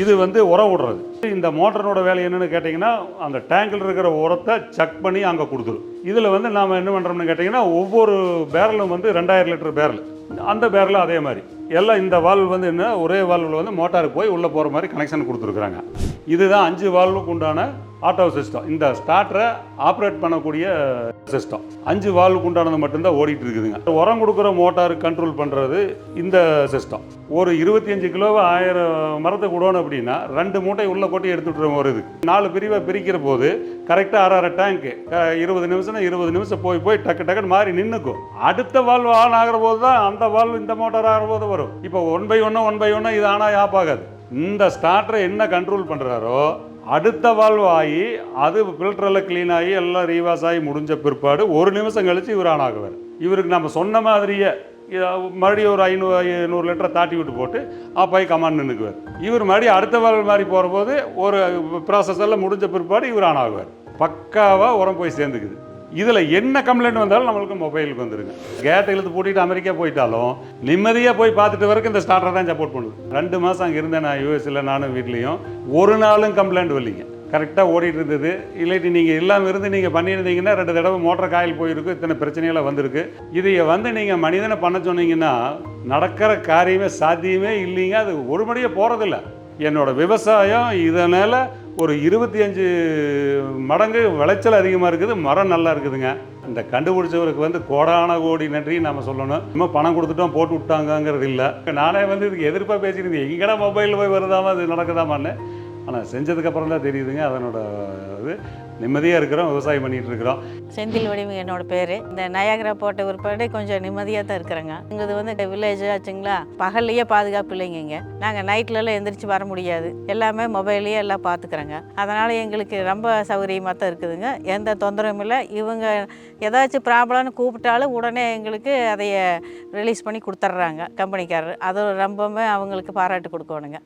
இது வந்து உரம் விடுறது. இந்த மோட்டரோட வேலை என்னன்னு கேட்டிங்கன்னா அந்த டேங்கில் இருக்கிற உரத்தை செக் பண்ணி அங்கே கொடுத்துரும். இதில் வந்து நாம் என்ன பண்ணுறோம்னு கேட்டிங்கன்னா ஒவ்வொரு பேரலும் வந்து ரெண்டாயிரம் லிட்டர் பேரல் அந்த பேரலும் அதே மாதிரி. எல்லாம் இந்த வால்வ் வந்து என்ன ஒரே வால்வில் வந்து மோட்டாருக்கு போய் உள்ளே போகிற மாதிரி கனெக்ஷன் கொடுத்துருக்குறாங்க. இதுதான் அஞ்சு வால்வுக்கு உண்டான ஆட்டோ சிஸ்டம் இந்த ஸ்டார்டரை ஆப்ரேட் பண்ணக்கூடிய சிஸ்டம் அஞ்சு வால்வுக்கு உண்டானது மட்டும்தான் ஓடிட்டு இருக்குதுங்க. உரம் கொடுக்குற மோட்டார் கண்ட்ரோல் பண்ணுறது இந்த சிஸ்டம் ஒரு இருபத்தி அஞ்சு கிலோவை ஆயிரம் மரத்தை விடணும் அப்படின்னா ரெண்டு மூட்டை உள்ள கொட்டி எடுத்துட்டு வருது நாலு பிரிவை பிரிக்கிற போது கரெக்டாக அரை அரை டேங்க்கு இருபது நிமிஷம்னா இருபது நிமிஷம் போய் போய் டக்கு டக்குன்னு மாறி நின்றுக்கும் அடுத்த வால்வ் ஆன் ஆகிற போது தான் அந்த வால்வ் இந்த மோட்டார் ஆகிற போது வரும். இப்போ ஒன் பை ஒன்று ஒன் பை ஒன்று இது ஆனால் ஆப் ஆகாது. இந்த ஸ்டார்டரை என்ன கண்ட்ரோல் பண்ணுறாரோ அடுத்த வால்வ் ஆகி அது ஃபில்டரில் க்ளீன் ஆகி எல்லாம் ரீவாஸ் ஆகி முடிஞ்ச பிற்பாடு ஒரு நிமிஷம் கழித்து இவர் ஆன் ஆகுவார். இவருக்கு நம்ம சொன்ன மாதிரியே மறுபடியும் ஒரு ஐநூறு நூறு லிட்டரை தாட்டி விட்டு போட்டு அப்பாய் கமாண்ட் நின்றுக்குவார் இவர் மறுபடியும் அடுத்த வால்வு மாதிரி போகிறபோது ஒரு ப்ராசஸ் எல்லாம் முடிஞ்ச பிற்பாடு இவர் ஆன் ஆகுவார். பக்காவாக உரம் போய் சேர்ந்துக்குது. இதில் என்ன கம்ப்ளைண்ட் வந்தாலும் நம்மளுக்கு மொபைலுக்கு வந்துருங்க. கேட்டை இழுத்து பூட்டிட்டு அமெரிக்கா போயிட்டாலும் நிம்மதியாக போய் பார்த்துட்டு வரைக்கும் இந்த ஸ்டார்டர் தான் சப்போர்ட் பண்ணுது. ரெண்டு மாதம் அங்கே இருந்தேன் நான் யூஎஸில் நானும் வீட்லேயும். ஒரு நாளும் கம்ப்ளைண்ட் வரலைங்க. கரெக்டாக ஓடிட்டு இருந்தது. இல்லாட்டி நீங்கள் இல்லாமல் இருந்து நீங்கள் பண்ணியிருந்தீங்கன்னா ரெண்டு தடவை மோட்டர் காயில் போயிருக்கு இத்தனை பிரச்சனைகளை வந்திருக்கு. இதை வந்து நீங்கள் மனிதனை பண்ண சொன்னீங்கன்னா நடக்கிற காரியமே சாத்தியமே இல்லைங்க. அது ஒரு மடியே போகிறதில்ல என்னோடய விவசாயம் இதனால் ஒரு இருபத்தி அஞ்சு மடங்கு விளைச்சல் அதிகமாக இருக்குது மரம் நல்லா இருக்குதுங்க. இந்த கண்டுபிடிச்சவருக்கு வந்து கோடான கோடி நன்றி நம்ம சொல்லணும். நம்ம பணம் கொடுத்துட்டோம் போட்டு விட்டாங்கங்கிறது இல்லை. நானே வந்து இதுக்கு எதிர்ப்பாக பேசியிருந்தேன் எங்கடா மொபைலில் போய் வருதாமா அது நடக்குதாமான்னு. ஆனால் செஞ்சதுக்கப்புறம் தான் தெரியுதுங்க. அதனோட இது நிம்மதியாக இருக்கிறோம் விவசாயம் பண்ணிகிட்டு இருக்கிறோம். செந்தில் வடிவு என்னோட பேர். இந்த நயாகரா போட்ட பிற்பாடு கொஞ்சம் நிம்மதியாக தான் இருக்கிறேங்க. எங்களுக்கு வந்து வில்லேஜ் ஆச்சுங்களா? பகல்லையே பாதுகாப்பு இல்லைங்க இங்கே நாங்கள் நைட்லலாம் எந்திரிச்சு வர முடியாது. எல்லாமே மொபைல்லையே எல்லாம் பார்த்துக்குறோங்க அதனால் எங்களுக்கு ரொம்ப சௌகரியமாக தான் இருக்குதுங்க. எந்த தொந்தரவும் இல்லை. இவங்க ஏதாச்சும் ப்ராப்ளம்னு கூப்பிட்டாலும் உடனே எங்களுக்கு அதைய ரிலீஸ் பண்ணி கொடுத்துட்றாங்க கம்பெனிக்காரர் அது ரொம்பவுமே அவங்களுக்கு பாராட்டு கொடுக்கணுங்க.